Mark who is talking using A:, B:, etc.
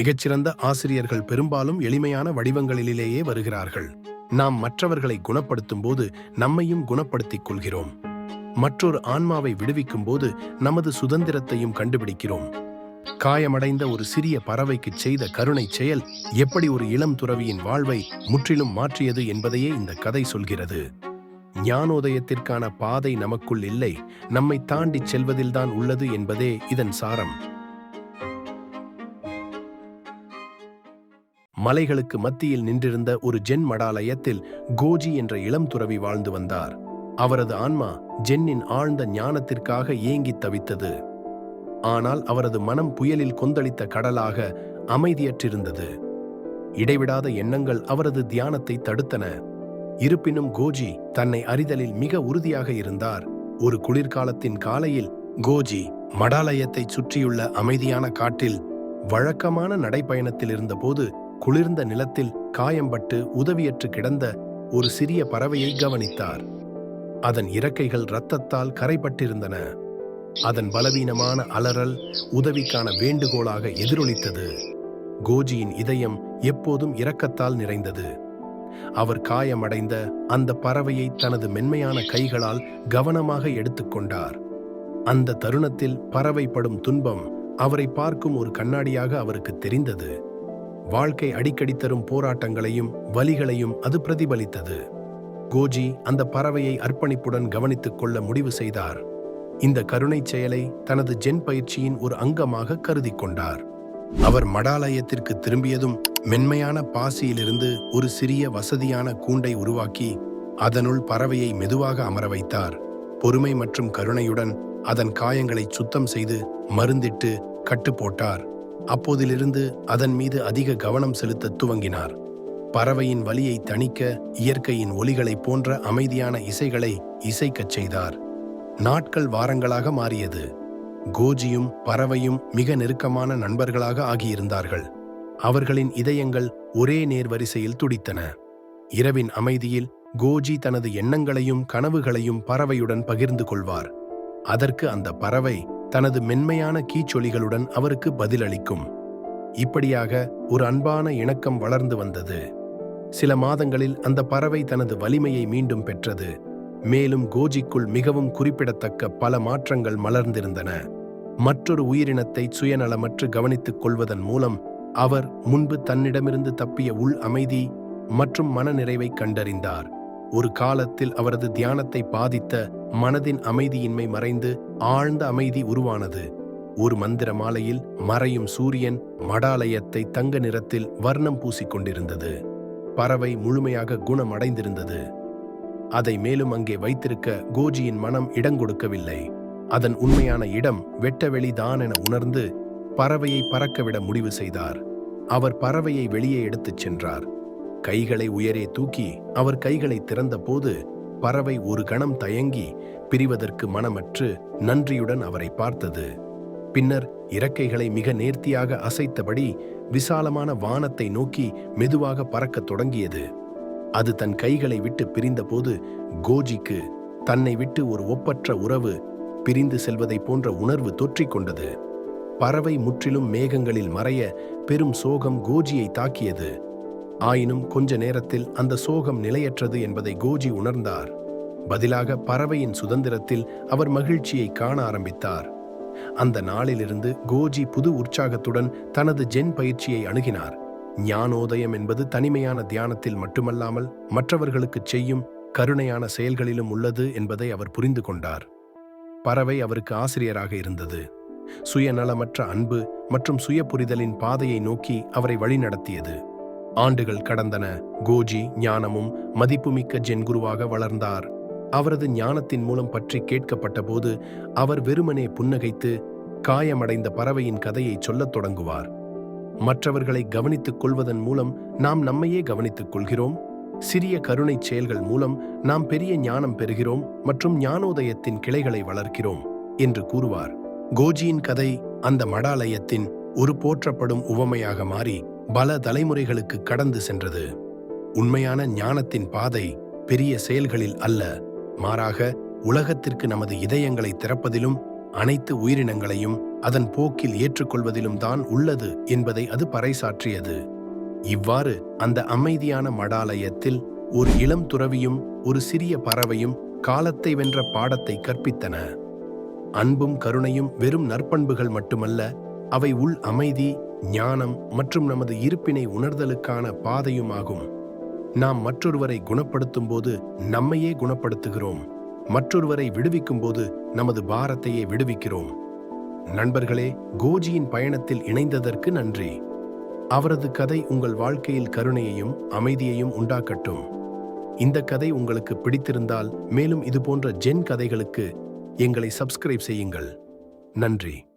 A: மிகச்சிறந்த ஆசிரியர்கள் பெரும்பாலும் எளிமையான வடிவங்களிலேயே வருகிறார்கள். நாம் மற்றவர்களை குணப்படுத்தும் போது நம்மையும் குணப்படுத்திக் கொள்கிறோம். மற்றொரு ஆன்மாவை விடுவிக்கும் போது நமது சுதந்திரத்தையும் கண்டுபிடிக்கிறோம். காயமடைந்த ஒரு சிறிய பறவைக்குச் செய்த கருணை செயல் எப்படி ஒரு இளம் துறவியின் வாழ்வை முற்றிலும் மாற்றியது என்பதையே இந்த கதை சொல்கிறது. ஞானோதயத்திற்கான பாதை நமக்குள் இல்லை நம்மை தாண்டிச் செல்வதில்தான் உள்ளது என்பதே இதன் சாரம். மலைகளுக்கு மத்தியில் நின்றிருந்த ஒரு ஜென் மடாலயத்தில் கோஜி என்ற இளம் துறவி வாழ்ந்து வந்தார். அவரது ஆன்மா ஜென்னின் ஆழ்ந்த ஞானத்திற்காக ஏங்கித் தவித்தது. ஆனால் அவரது மனம் புயலில் கொந்தளித்த கடலாக அமைதியற்றிருந்தது. இடைவிடாத எண்ணங்கள் அவரது தியானத்தை தடுத்தன. இருப்பினும் கோஜி தன்னை அறிதலில் மிக உறுதியாக இருந்தார். ஒரு குளிர்காலத்தின் காலையில் கோஜி மடாலயத்தைச் சுற்றியுள்ள அமைதியான காட்டில் வழக்கமான நடைப்பயணத்தில் இருந்தபோது குளிர்ந்த நிலத்தில் காயம்பட்டு உதவியற்று கிடந்த ஒரு சிறிய பறவையை கவனித்தார். அதன் இறக்கைகள் இரத்தத்தால் கரைப்பட்டிருந்தன. அதன் பலவீனமான அலறல் உதவிக்கான வேண்டுகோளாக எதிரொலித்தது. கோஜியின் இதயம் எப்போதும் இரக்கத்தால் நிறைந்தது. அவர் காயமடைந்த அந்த பறவையை தனது மென்மையான கைகளால் கவனமாக எடுத்துக்கொண்டார் அந்த தருணத்தில் பறவைப்படும் துன்பம் அவரை பார்க்கும் ஒரு கண்ணாடியாக அவருக்கு தெரிந்தது. வாழ்க்கை அடிக்கடி தரும் போராட்டங்களையும் வலிகளையும் அது பிரதிபலித்தது. கோஜி அந்த பறவையை அர்ப்பணிப்புடன் கவனித்துக் கொள்ள முடிவு செய்தார். இந்த கருணைச் செயலை தனது ஜென் பயிற்சியின் ஒரு அங்கமாக கருதி கொண்டார். அவர் மடாலயத்திற்கு திரும்பியதும் மென்மையான பாசியிலிருந்து ஒரு சிறிய வசதியான கூண்டை உருவாக்கி அதனுள் பறவையை மெதுவாக அமர வைத்தார். பொறுமை மற்றும் கருணையுடன் அதன் காயங்களை சுத்தம் செய்து மருந்திட்டு கட்டு போட்டார். அப்போதிலிருந்து அதன் மீது அதிக கவனம் செலுத்த துவங்கினார். பறவையின் வலியை தணிக்க இயற்கையின் ஒலிகளைப் போன்ற அமைதியான இசைகளை இசைக்கச் செய்தார். நாட்கள் வாரங்களாக மாறியது. கோஜியும் பறவையும் மிக நெருக்கமான நண்பர்களாக ஆகியிருந்தார்கள். அவர்களின் இதயங்கள் ஒரே நேர்வரிசையில் துடித்தன. இரவின் அமைதியில் கோஜி தனது எண்ணங்களையும் கனவுகளையும் பறவையுடன் பகிர்ந்து கொள்வார். அதற்கு அந்த பறவை தனது மென்மையான கீச்சொலிகளுடன் அவருக்கு பதிலளிக்கும். இப்படியாக ஒரு அன்பான இணக்கம் வளர்ந்து வந்தது. சில மாதங்களில் அந்த பறவை தனது வலிமையை மீண்டும் பெற்றது. மேலும் கோஜிக்குள் மிகவும் குறிப்பிடத்தக்க பல மாற்றங்கள் மலர்ந்திருந்தன. மற்றொரு உயிரினத்தை சுயநலமற்று கவனித்துக் கொள்வதன் மூலம் அவர் முன்பு தன்னிடமிருந்து தப்பிய உள் அமைதி மற்றும் மனநிறைவை கண்டறிந்தார். ஒரு காலத்தில் அவரது தியானத்தை பாதித்த மனதின் அமைதியின்மை மறைந்து ஆழ்ந்த அமைதி உருவானது. ஒரு மந்திர மாலையில் மறையும் சூரியன் மடாலயத்தை தங்க நிறத்தில் வர்ணம் பூசிக்கொண்டிருந்தது பறவை முழுமையாக குணமடைந்திருந்தது. அதை மேலும் அங்கே வைத்திருக்க கோஜியின் மனம் இடங்கொடுக்கவில்லை அதன் உண்மையான இடம் வெட்டவெளிதான் என உணர்ந்து பறவையை பறக்கவிட முடிவு செய்தார். அவர் பறவையை வெளியே எடுத்துச் சென்றார். கைகளை உயரே தூக்கி அவர் கைகளை திறந்தபோது பறவை ஒரு கணம் தயங்கி பிரிவதற்கு மனமற்று நன்றியுடன் அவரை பார்த்தது. பின்னர் இறக்கைகளை மிக நேர்த்தியாக அசைத்தபடி விசாலமான வானத்தை நோக்கி மெதுவாக பறக்கத் தொடங்கியது. அது தன் கைகளை விட்டு பிரிந்தபோது கோஜிக்கு தன்னை விட்டு ஒரு ஒப்பற்ற உறவு பிரிந்து செல்வதைப் போன்ற உணர்வு தொற்றிக்கொண்டது பறவை முற்றிலும் மேகங்களில் மறைய பெரும் சோகம் கோஜியை தாக்கியது. ஆயினும் கொஞ்ச நேரத்தில் அந்த சோகம் நிலையற்றது என்பதை கோஜி உணர்ந்தார். பதிலாக பறவையின் சுதந்திரத்தில் அவர் மகிழ்ச்சியை காண ஆரம்பித்தார். அந்த நாளிலிருந்து கோஜி புது உற்சாகத்துடன் தனது ஜென் பயிற்சியை அணுகினார். ஞானோதயம் என்பது தனிமையான தியானத்தில் மட்டுமல்லாமல் மற்றவர்களுக்குச் செய்யும் கருணையான செயல்களிலும் உள்ளது என்பதை அவர் புரிந்து கொண்டார். பறவை அவருக்கு ஆசிரியராக இருந்தது. சுயநலமற்ற அன்பு மற்றும் சுய புரிதலின் பாதையை நோக்கி அவரை வழிநடத்தியது. ஆண்டுகள் கடந்தன. கோஜி ஞானமும் மதிப்புமிக்க ஜென்குருவாக வளர்ந்தார். அவரது ஞானத்தின் மூலம் பற்றி கேட்கப்பட்டபோது அவர் வெறுமனே புன்னகைத்து காயமடைந்த பறவையின் கதையை சொல்லத் தொடங்குவார். மற்றவர்களை கவனித்துக் கொள்வதன் மூலம் நாம் நம்மையே கவனித்துக் கொள்கிறோம். சிறிய கருணைச் செயல்கள் மூலம் நாம் பெரிய ஞானம் பெறுகிறோம் மற்றும் ஞானோதயத்தின் கிளைகளை வளர்க்கிறோம் என்று கூறுவார். கோஜியின் கதை அந்த மடாலயத்தின் ஒரு போற்றப்படும் உவமையாக மாறி பல தலைமுறைகளுக்கு கடந்து சென்றது. உண்மையான ஞானத்தின் பாதை பெரிய செயல்களில் அல்ல. மாறாக உலகத்திற்கு நமது இதயங்களை திறப்பதிலும் அனைத்து உயிரினங்களையும் அதன் போக்கில் ஏற்றுக்கொள்வதிலும் தான் உள்ளது என்பதை அது பறைசாற்றியது. இவ்வாறு அந்த அமைதியான மடாலயத்தில் ஒரு இளம் துறவியும் ஒரு சிறிய பறவையும் காலத்தை வென்ற பாடத்தை கற்பித்தன. அன்பும் கருணையும் வெறும் நற்பண்புகள் மட்டுமல்ல அவை உள் அமைதி ஞானம் மற்றும் நமது இருப்பினை உணர்தலுக்கான பாதையுமாகும். நாம் மற்றொருவரை குணப்படுத்தும் போது நம்மையே குணப்படுத்துகிறோம். மற்றொருவரை விடுவிக்கும் போது நமது பாரத்தையே விடுவிக்கிறோம். நண்பர்களே கோஜியின் பயணத்தில் இணைந்ததற்கு நன்றி. அவரது கதை உங்கள் வாழ்க்கையில் கருணையையும் அமைதியையும் உண்டாக்கட்டும். இந்த கதை உங்களுக்கு பிடித்திருந்தால் மேலும் இதுபோன்ற ஜென் கதைகளுக்கு எங்களை சப்ஸ்கிரைப் செய்யுங்கள். நன்றி.